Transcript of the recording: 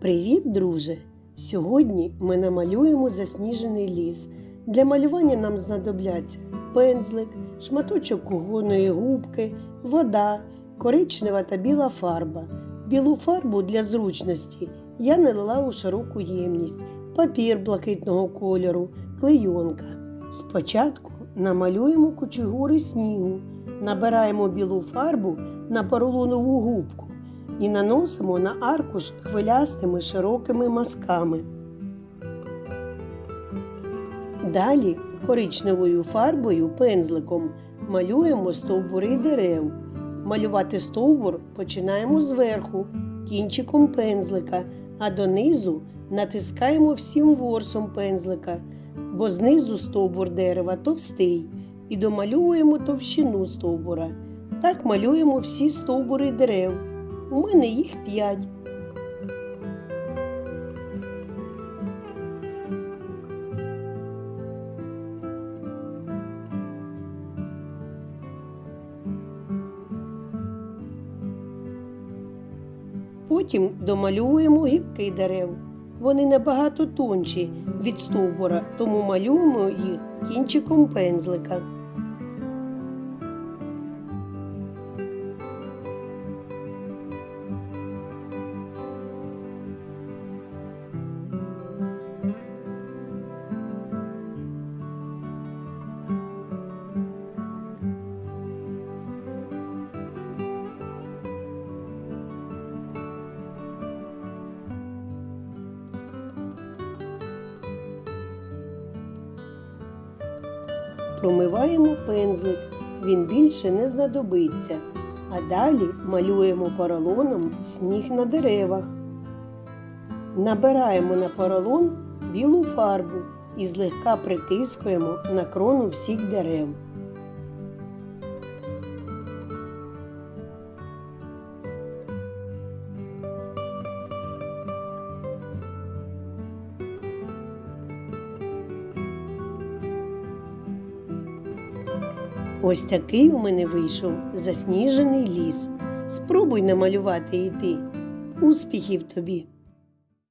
Привіт, друже! Сьогодні ми намалюємо засніжений ліс. Для малювання нам знадобляться пензлик, шматочок кугоної губки, вода, коричнева та біла фарба. Білу фарбу для зручності я налила у широку ємність, папір блакитного кольору, клейонка. Спочатку намалюємо кучугури снігу, набираємо білу фарбу на поролонову губку і наносимо на аркуш хвилястими широкими мазками. Далі коричневою фарбою пензликом малюємо стовбури дерев. Малювати стовбур починаємо зверху, кінчиком пензлика, а донизу натискаємо всім ворсом пензлика, бо знизу стовбур дерева товстий, і домалюємо товщину стовбура. Так малюємо всі стовбури дерев. У мене їх п'ять. Потім домалюємо гілки дерев. Вони набагато тонші від стовбура, тому малюємо їх кінчиком пензлика. Промиваємо пензлик, він більше не знадобиться. А далі малюємо поролоном сніг на деревах. Набираємо на поролон білу фарбу і злегка притискуємо на крону всіх дерев. Ось такий у мене вийшов засніжений ліс. Спробуй намалювати і ти. Успіхів тобі!